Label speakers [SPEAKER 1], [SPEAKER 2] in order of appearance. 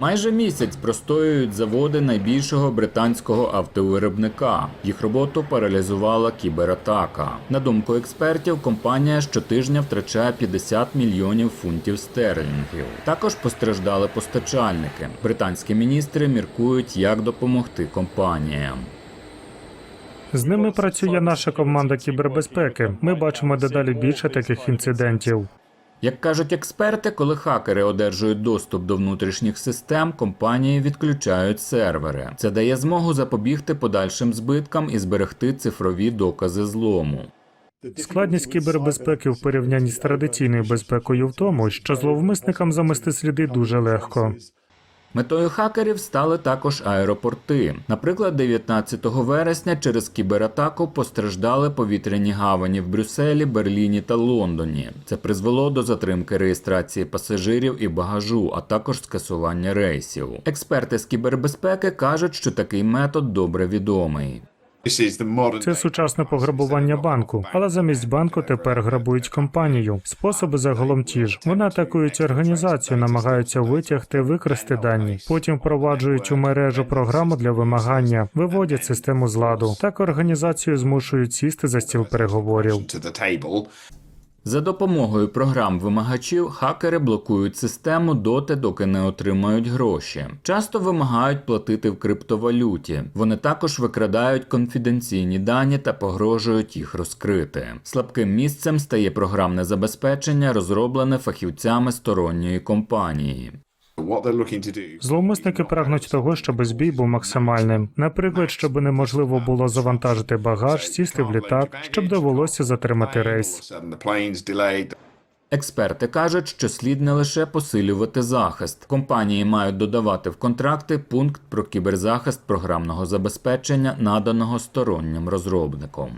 [SPEAKER 1] Майже місяць простоюють заводи найбільшого британського автовиробника. Їх роботу паралізувала кібератака. На думку експертів, компанія щотижня втрачає 50 мільйонів фунтів стерлінгів. Також постраждали постачальники. Британські міністри міркують, як допомогти компаніям.
[SPEAKER 2] З ними працює наша команда кібербезпеки. Ми бачимо дедалі більше таких інцидентів.
[SPEAKER 1] Як кажуть експерти, коли хакери одержують доступ до внутрішніх систем, компанії відключають сервери. Це дає змогу запобігти подальшим збиткам і зберегти цифрові докази злому.
[SPEAKER 2] Складність кібербезпеки в порівнянні з традиційною безпекою в тому, що зловмисникам замести сліди дуже легко.
[SPEAKER 1] Метою хакерів стали також аеропорти. Наприклад, 19 вересня через кібератаку постраждали повітряні гавані в Брюсселі, Берліні та Лондоні. Це призвело до затримки реєстрації пасажирів і багажу, а також скасування рейсів. Експерти з кібербезпеки кажуть, що такий метод добре відомий.
[SPEAKER 2] Це сучасне пограбування банку, але замість банку тепер грабують компанію. Способи загалом ті ж. Вони атакують організацію, намагаються витягти, викрасти дані. Потім впроваджують у мережу програму для вимагання, виводять систему з ладу. Так організацію змушують сісти за стіл переговорів.
[SPEAKER 1] За допомогою програм вимагачів хакери блокують систему доти, доки не отримають гроші. Часто вимагають платити в криптовалюті. Вони також викрадають конфіденційні дані та погрожують їх розкрити. Слабким місцем стає програмне забезпечення, розроблене фахівцями сторонньої компанії.
[SPEAKER 2] Зловмисники прагнуть того, щоб збій був максимальним. Наприклад, щоб неможливо було завантажити багаж, сісти в літак, щоб довелося затримати рейс.
[SPEAKER 1] Експерти кажуть, що слід не лише посилювати захист. Компанії мають додавати в контракти пункт про кіберзахист програмного забезпечення, наданого стороннім розробником.